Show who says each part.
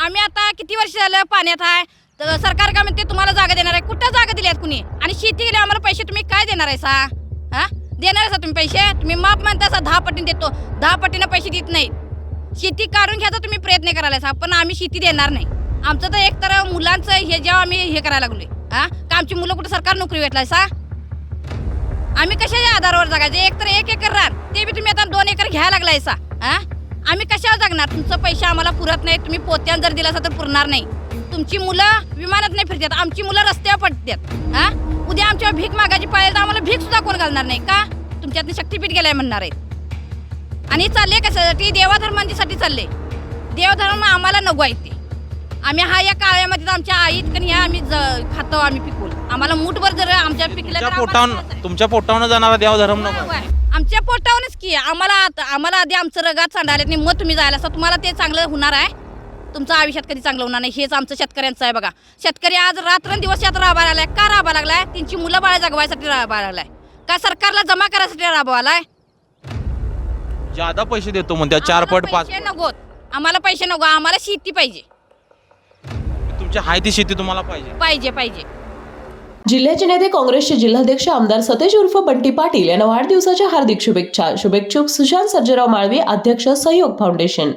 Speaker 1: आम्ही आता किती वर्ष झालं पाण्यात आहे? तर सरकार का म्हणते तुम्हाला जागा देणार आहे. कुठं जागा दिली आहेत कुणी? आणि शेती गेली आम्हाला पैसे तुम्ही काय देणार आहे सा? हां? देणार आहे सा तुम्ही पैसे? तुम्ही माप म्हणता सा दहा पटीने देतो. दहा पटीनं पैसे देत नाही शेती काढून घ्यायचा तुम्ही प्रयत्न करायला सा. पण आम्ही शेती देणार नाही. आमचं तर एक तर मुलांचं हे जेव्हा आम्ही हे करायला लागलोय हां? का आमची मुलं कुठं सरकार नोकरी भेटलाय सा? आम्ही कशाच्या आधारावर जगायचे एक तर एक एकर रान ते बी तुम्ही आता दोन एकर घ्यायला लागलाय सा. हां? आम्ही कशावर जगणार? तुमचं पैसे आम्हाला पुरत नाही तुम्ही पोत्यान जर दिला असता तर पुरणार नाही. तुमची मुलं विमानात नाही फिरतात. आमची मुलं रस्त्यावर पडतात. हा? उद्या आमच्या भीक मागायची पाहिजे तर आम्हाला भीक सुद्धा कोण घालणार नाही. का? तुमच्यातनं शक्तीपीठ गेलाय म्हणणार आहेत आणि चालले कशासाठी? देवाधर्मांसाठी चालले. देवधर्म आम्हाला नको आहे ते. आम्ही हा या काळामध्ये तर आमच्या आई ह्या आम्ही खातो आम्ही पिकून. आम्हाला मूठभर जर आमच्या पिकलं तर
Speaker 2: तुमच्या
Speaker 1: आम्हाला
Speaker 2: पोटावून. तुमच्या पोटावून जाणारा देव धर्म नको.
Speaker 1: आमच्या पोटावरच की आम्हाला आता- आम्हाला आधी आमचं रगात सांडाले नाही मग तुम्ही जायला असं तुम्हाला ते चांगलं होणार आहे. तुमचं आयुष्यात कधी चांगलं होणार नाही हेच आमचं शेतकऱ्यांचं आहे बघा. शेतकरी आज रात्रंदिवस यात राबा लागलाय. का राबा लागलाय? त्यांची मुलं बाळा जगवायसाठी राबा लागलाय. का सरकारला जमा करायसाठी राबवालाय
Speaker 2: ज्यादा पैसे देतो म्हणत्या चार
Speaker 1: आम्हाला
Speaker 2: पट पाच
Speaker 1: पैसे नकोत आम्हाला पैसे नको. आम्हाला शेती पाहिजे.
Speaker 2: तुमची हाय ती शेती तुम्हाला पाहिजे.
Speaker 1: पाहिजे पाहिजे.
Speaker 3: जिल्ह्याचे नेते काँग्रेसचे जिल्हाध्यक्ष आमदार सतेज उर्फ बंटी पाटील यांना वाढदिवसाच्या हार्दिक शुभेच्छा शुभेच्छुक सुशांत सर्जेराव माळवी अध्यक्ष सहयोग फाउंडेशन.